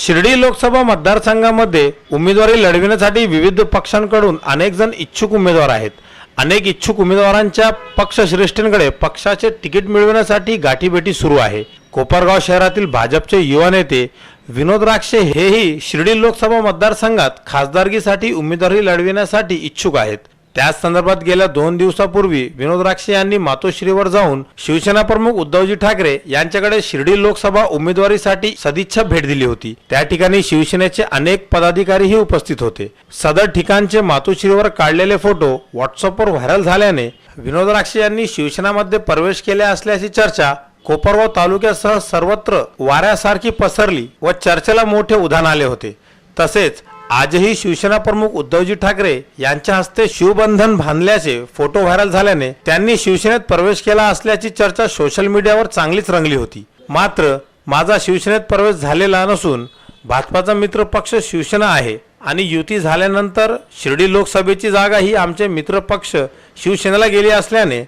शिर्डी लोकसभा मतदारसंघामध्ये उमेदवारी लढविण्यासाठी विविध पक्षांकडून अनेक जण इच्छुक उमेदवार आहेत. अनेक इच्छुक उमेदवारांच्या पक्षश्रेष्ठींकडे पक्षाचे तिकीट मिळविण्यासाठी गाठीभेटी सुरू आहे. कोपरगाव शहरातील भाजपचे युवा नेते विनोद राक्षे हेही शिर्डी लोकसभा मतदारसंघात खासदारकीसाठी उमेदवारी लढविण्यासाठी इच्छुक आहेत. त्याच संदर्भात गेल्या दोन दिवसापूर्वी विनोद राक्षे यांनी मातोश्रीवर जाऊन शिवसेना प्रमुख उद्धवजी ठाकरे यांच्याकडे शिर्डी लोकसभा उमेदवारीसाठी सदिच्छा भेट दिली होती. त्या ठिकाणी शिवसेनेचे अनेक पदाधिकारीही उपस्थित होते. सदर ठिकाणचे मातोश्रीवर काढलेले फोटो व्हॉट्सअपवर व्हायरल झाल्याने विनोद राक्षे यांनी शिवसेनामध्ये प्रवेश केले असल्याची चर्चा कोपरगाव तालुक्यासह सर्वत्र वाऱ्यासारखी पसरली व चर्चेला मोठे उधाण आले होते. तसेच आजही शिवसेना प्रमुख उद्धवजी ठाकरे यांच्या हस्ते शिवबंधन बांधल्याचे फोटो व्हायरल झाल्याने त्यांनी शिवसेनेत प्रवेश केला असल्याची चर्चा सोशल मीडियावर चांगलीच रंगली होती. मात्र माझा शिवसेनेत प्रवेश झालेला नसून भाजपाचा मित्र पक्ष शिवसेना आहे आणि युती झाल्यानंतर शिर्डी लोकसभेची जागा ही आमचे मित्रपक्ष शिवसेनेला गेली असल्याने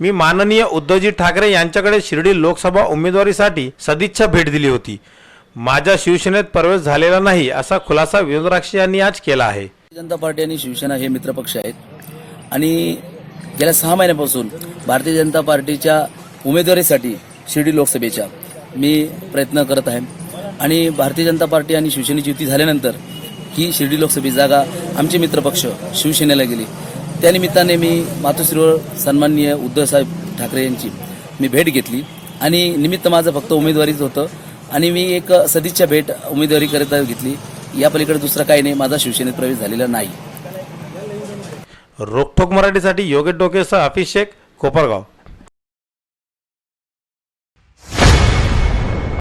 मी माननीय उद्धवजी ठाकरे यांच्याकडे शिर्डी लोकसभा उमेदवारीसाठी सदिच्छा भेट दिली होती. माझ्या शिवसेनेत प्रवेश झालेला नाही असा खुलासा विरोधराक्षी यांनी आज केला आहे. जनता पार्टी आणि शिवसेना हे मित्रपक्ष आहेत. आणि गेल्या सहा महिन्यापासून भारतीय जनता पार्टीच्या उमेदवारीसाठी शिर्डी लोकसभेच्या मी प्रयत्न करत आहे. आणि भारतीय जनता पार्टी आणि शिवसेनेची युती झाल्यानंतर ही शिर्डी लोकसभेची जागा आमचे मित्रपक्ष शिवसेनेला गेली. त्यानिमित्ताने मी मातोश्रीवर सन्माननीय उद्धवसाहेब ठाकरे यांची मी भेट घेतली. आणि निमित्त माझं फक्त उमेदवारीच होतं. आणि मी एक सदिच्छा भेट उमेदवारी करता घेतली. या पलीकडे दुसरा काही नाही माझा शिवसेनेत प्रवेश झालेला नाही. रोकठोक मराठीसाठी योगेश डोकेसह अभिषेक कोपरगाव.